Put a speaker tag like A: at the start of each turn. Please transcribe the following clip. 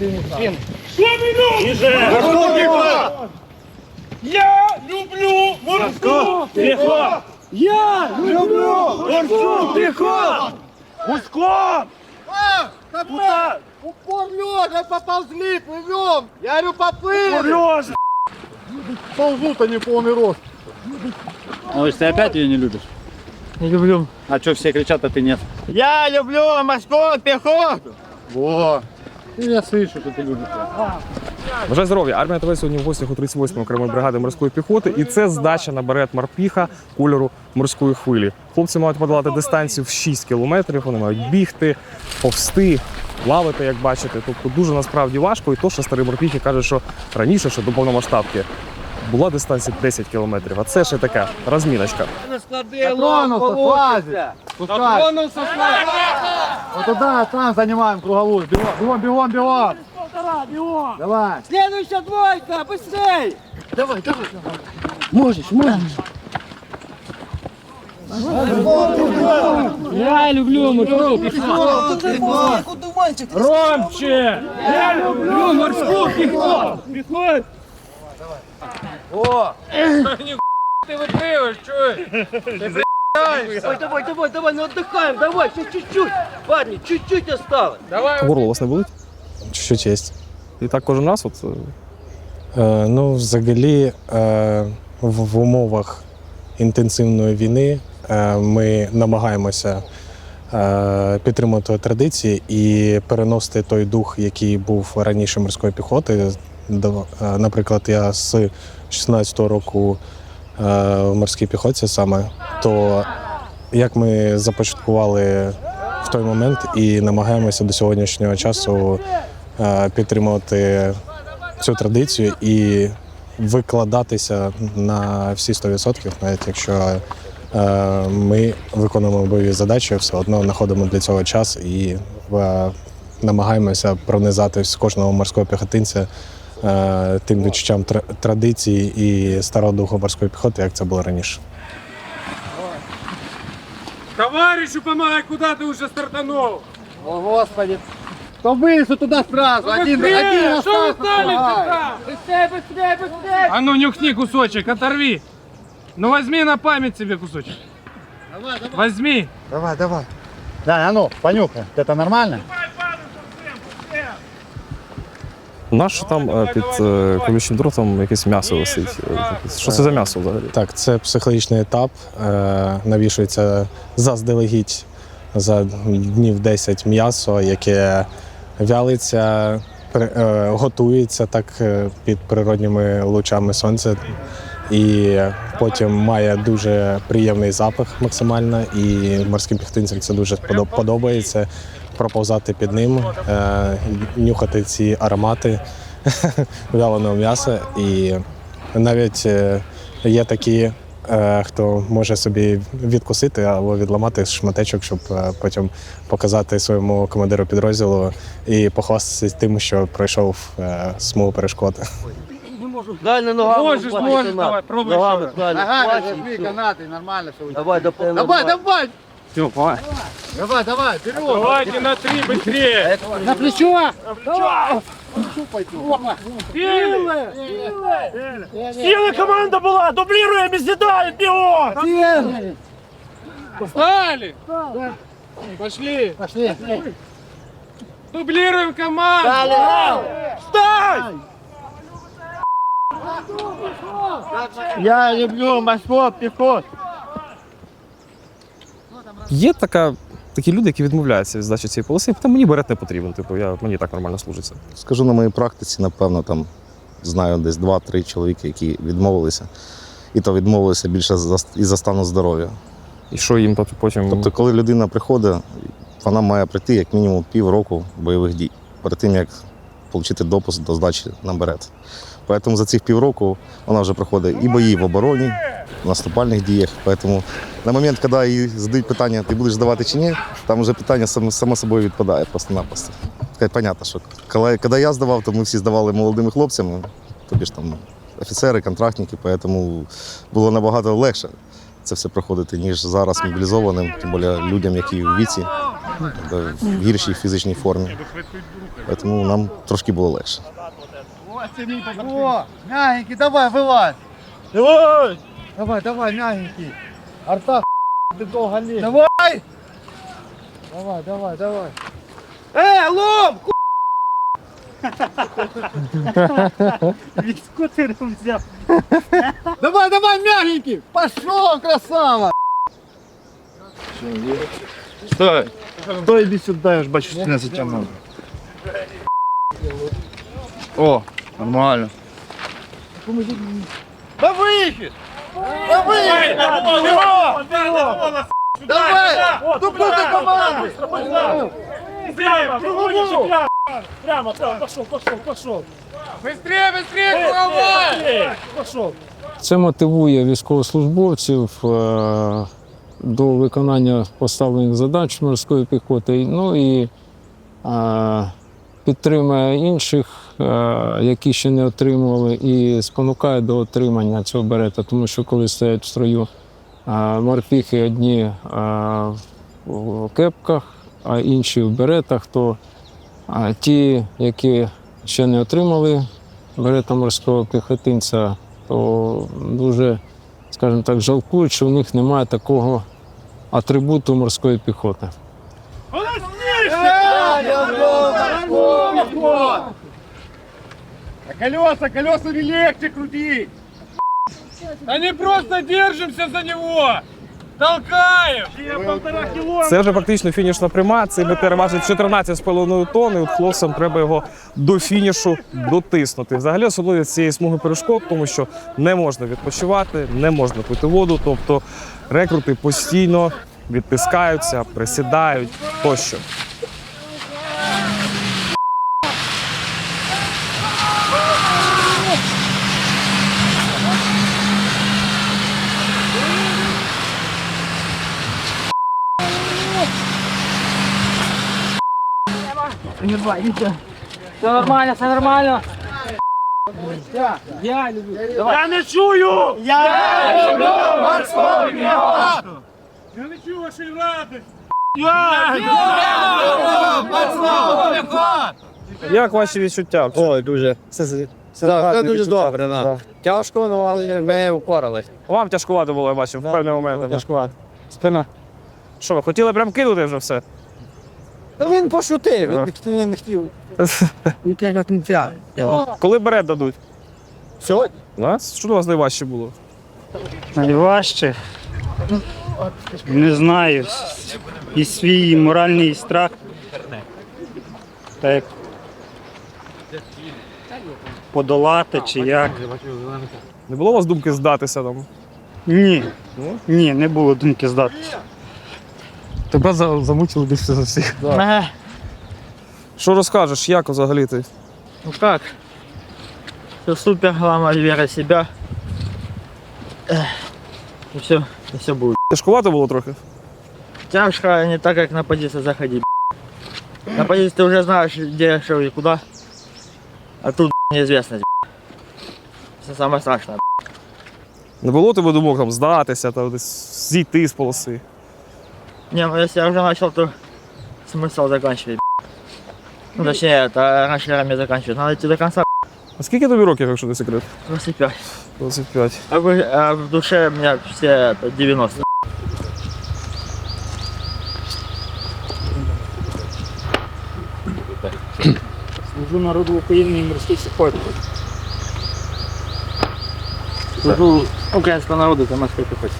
A: Я люблю морську піхоту! Я люблю морську піхоту! Гусько! Куда?
B: Упор лёжа, поползли, плывем! Я говорю, поплыли!
A: Лёжа!
B: Ползут они полный рост.
C: Ой, ты опять ее не любишь?
A: Не люблю.
C: А что все кричат, а ты нет?
B: Я люблю морскую пехоту! Во! Я слышу, що ти любиш.
D: Бажаю здоров'я. Армія ТВ сьогодні в гостях у 38-ї окремої бригади морської піхоти. І це здача на берет морпіха кольору морської хвилі. Хлопці мають подолати дистанцію в 6 кілометрів. Вони мають бігти, повсти, плавати, як бачите. Тобто дуже насправді важко. І то, що старий морпіхи кажуть, що раніше, що до повномасштабки, була дистанція 10 кілометрів. А це ще така розміночка.
B: Слазит. Пускай. Вот туда, там занимаем круговую. Бегом, бегом, бегом, бегом. Давай.
A: Следующая двойка, быстрей! Я люблю морську піхоту! Громче! Я люблю морську піхоту! Піхоту! О! Ти випиваєш, чуєш?
E: Давай, давай, давай, давай, ну отдыхаем, давай, еще чуть-чуть. Парни, чуть-чуть осталось.
D: Горло у вас не болить?
F: Чуть-чуть є.
D: І так кожен раз. От, е,
F: ну, взагалі, е, в, в умовах інтенсивної війни е, ми намагаємося підтримувати традиції і переносити той дух, який був раніше морської піхоти. Е, Наприклад, я з 16-го року е, в морській піхоті саме, то як ми започаткували в той момент і намагаємося до сьогоднішнього часу е, підтримувати цю традицію і викладатися на всі 100%, навіть якщо е, ми виконуємо бойові задачі, все одно знаходимо для цього час і е, намагаємося пронизати з кожного морського піхотинця е, тим відчуттям тр- традиції і старого духу морської піхоти, як це було раніше.
A: Товарищу помогай, куда ты уже стартанул?
B: О, Господи. Кто вылез туда сразу? Один, один
A: Быстрее! Что вы
B: остался.
A: стали
B: помогай.
A: сюда? Быстрее, быстрее, быстрее! А ну нюхни кусочек, оторви. Ну возьми на память себе кусочек. Возьми.
B: Давай, давай. Да, а ну, понюхай. Это нормально?
D: наш там е, під е, колючим дротом якесь м'ясо висить. Е, Що це за м'ясо взагалі?
F: Так, це психологічний етап. Е, навішується заздалегідь за днів 10 м'ясо, яке вялиться, е, готується так під природніми лучами сонця. І потім має дуже приємний запах максимально, і морським піхотинцям це дуже подобається. Проповзати під ним, е, нюхати ці аромати вяленого м'яса. І навіть е, є такі, е, хто може собі відкусити або відламати шматечок, щоб потім показати своєму командиру підрозділу і похвастатися тим, що пройшов смугу перешкод
E: Правильно ногами.
A: Можешь,
E: хватит,
A: можешь,
E: не надо.
A: давай, пробуй
E: Ногами,
A: еще.
E: правильно,
B: Ногами
E: хватит,
B: зажми
E: всё.
B: канаты, нормально все.
E: Давай, до полного.
B: Давай, давай.
D: Все, давай.
B: Давай, давай, вперед.
A: Давайте на три быстрее.
B: На плечо.
A: Силы! Силы команда была! Дублируем и съедаем бегом! Встали! Пошли!
B: Пошли.
A: Дублируем команду! Встань!
B: Я люблю морскую пехоту.
D: Є така, такі люди, які відмовляються від здачі цієї полоси, та мені берет не потрібен. Типу, я, мені так нормально служиться.
G: Скажу на моїй практиці, напевно, там знаю десь два-три чоловіки, які відмовилися. І то відмовилися більше за- із-за стану здоров'я.
D: І що їм тобто, потім.
G: Тобто, коли людина приходить, вона має пройти як мінімум півроку бойових дій перед тим, як отримати допуск до здачі на берет. Тому за цих півроку вона вже проходить і бої в обороні, в наступальних діях. Тому на момент, коли їй задають питання, ти будеш здавати чи ні, там вже питання само, собою відпадає просто-напросто. Понятно, що коли, коли я здавав, то ми всі здавали молодими хлопцями, тобі ж там офіцери, контрактники, тому було набагато легше це все проходити, ніж зараз мобілізованим, тим більше людям, які в віці в гіршій фізичній формі. Тому нам трошки було легше.
B: О, мягенький, давай, вылазь. Давай. Давай, давай, мягенький. Арта, ты долго лезешь. Давай. Давай, давай, давай.
E: Е, лом!
B: Давай, давай, мягенький. Пошел, красава. Стой. Стой, иди сюда, я ж бачу, что ты не затягнул. О, нормально. Да выхід! Да выхід! Давай! Тупо ты команды!
A: Быстрее, быстрее, головой!
H: Це мотивує військовослужбовців е, до виконання поставлених задач морської піхоти. Ну і е, підтримує інших, е, які ще не отримували, і спонукає до отримання цього берета, тому що коли стоять в строю е, морпіхи одні е, в кепках, а інші в беретах, то е, ті, які ще не отримали берета морського піхотинця, то дуже, скажімо так, жалкують, що в них немає такого атрибуту морської піхоти.
B: Колеса, колеса не легче крутить!
A: А не просто держимся за него! Толкаем!
D: Це вже практично фінішна пряма. Цей БТР важить 14,5 тонн, і от хлопцям треба його до фінішу дотиснути. Взагалі особливість цієї смуги перешкод, тому що не можна відпочивати, не можна пити воду. Тобто рекрути постійно відтискаються, присідають тощо.
E: Все нормально, все нормально.
A: Я не чую! Я не чую вашої ради!
D: Як ваші відчуття?
E: Ой, дуже. Це, це, дуже добре. Да. Тяжко, ну, але ми впорали.
D: Вам тяжкувато було, я бачив, в певний момент.
E: Тяжкувато. Спина.
D: Що, ви хотіли прям кинути вже все?
E: Та він пошутив, він, не хотів. Він як не.
D: Коли берет дадуть?
E: Сьогодні?
D: Да? Що у вас найважче було?
I: Найважче. Не знаю. І свій моральний страх. Так. Подолати чи як.
D: Не було у вас думки здатися там?
I: Ні. Ні, не було думки здатися.
D: Тебе замучили більше за всіх. Що розкажеш, як взагалі ти?
E: Ну как? Все супер, главное вера в себя. Эх, И все, и все будет.
D: Тяжкувато було трохи?
E: Тяжко не так, как на позицию заходить. На позиции ты уже знаешь, где, что и куда. А тут неизвестность. Это самое страшное.
D: Не було тебе думок там здатися, там десь зійти з полоси.
E: Не, ну если я уже начал, то смысл заканчивать. Ну, точнее, это раньше время заканчивать. Надо идти до конца.
D: А скільки тобі років, якщо не секрет?
E: 25.
D: 25.
E: А, вы- а в душе у меня все это 90.
I: Служу народу України і морській піхоті.
E: Служу украинского народа, это морской пехоте.